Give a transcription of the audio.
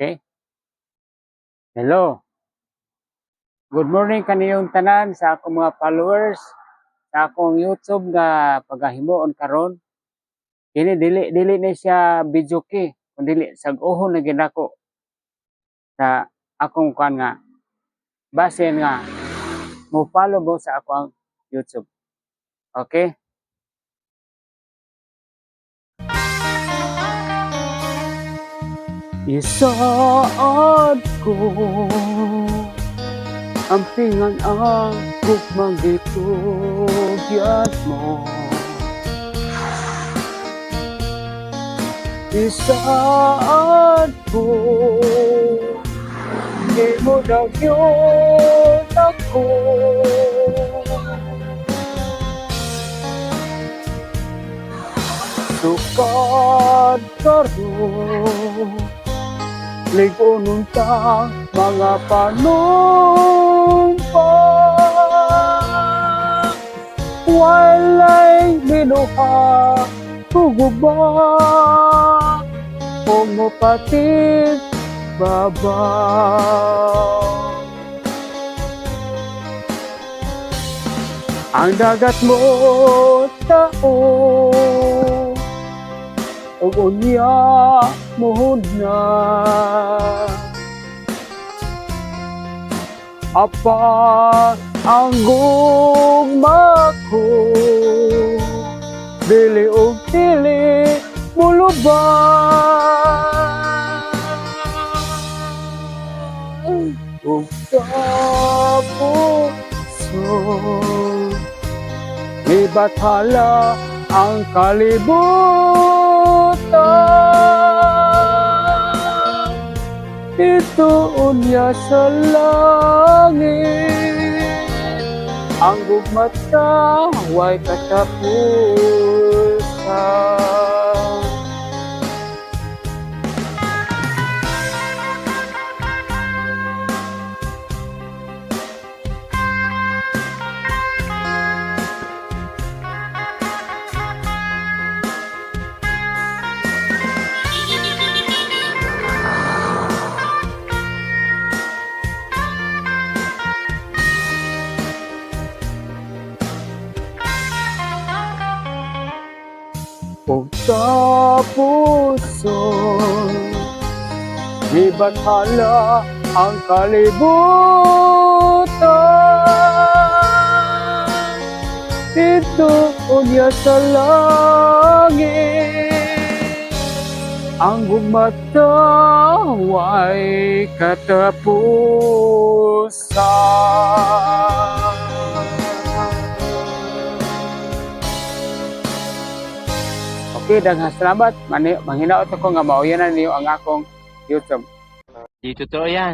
Okay? Hello. Good morning kaniyong tanan sa akong mga followers sa akong YouTube nga pagahimuon karon. Kini dili dili na siya video key, kundi sag-uhon na ginako sa akong kuan nga basin nga mo follow mo sa akong YouTube. Okay? Isaad ko ang pingan ang gugmang gitugyat mo. Isaad ko Di mo daw yun ako Sukad karoon Ligonon ta mga panumpa Walay binuha Tuguba Pumupatid Baba. Ang dagat mo tao ug unya muhod na. Apa ang gugma ko dili og dili mulubay ug sa puso Ibathala ang kalibutan Ito unya sa langit. Ang gugmata way katapusan Kung sa puso Ibathala ang kalibutan? Ito unya sa langit. Ang gugmata way katapusan Okay, daghang salamat. Manghinaot ako nga mauyanan niyo ang akong YouTube. Di totoo yan.